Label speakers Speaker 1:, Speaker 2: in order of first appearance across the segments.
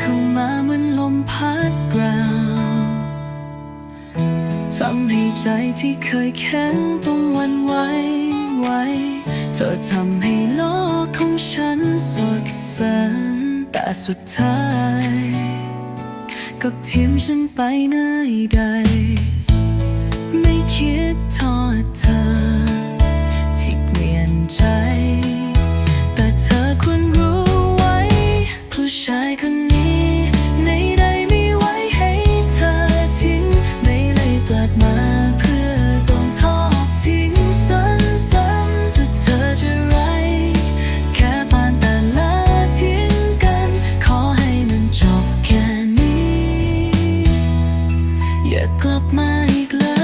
Speaker 1: เข้ามาเหมือนลมพัดกราวทำให้ใจที่เคยแข็งต้องวันไหวไหวเธอทำให้โลกของฉันสดใสแต่สุดท้าย ก็ทิ้มฉันไปไหนใด ไม่คิดทอดเธอ กิดมาเพื่อต้องทอดทิ้งซ้ำๆถ้าเธอจะไร แค่ผ่านแต่ละทิ้งกัน ขอให้มันจบแค่นี้ อย่ากลับมาอีกเลย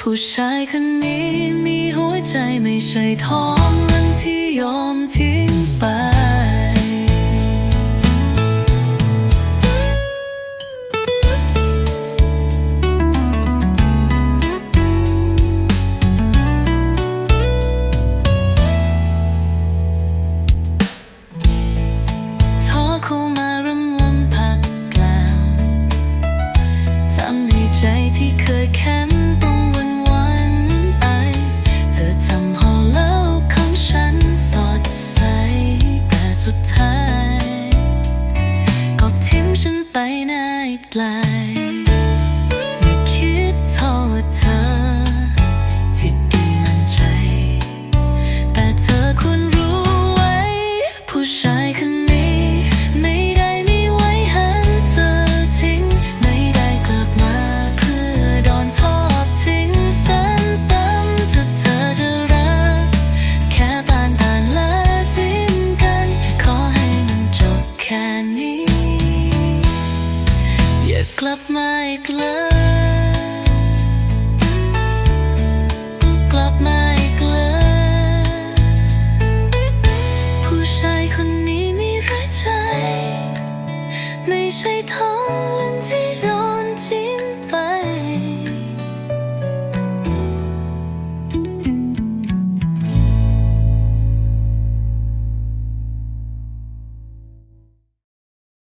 Speaker 1: ผู้ชายคนนี้มี ใจไม่ใช่ท้องนั้นที่ยอมทิ้งไป ไปไหนไกล กลับมาอีกเลยกลับมาอีกเลยผู้ชายคนนี้มีไรใจ ไม่ใช่ท้อ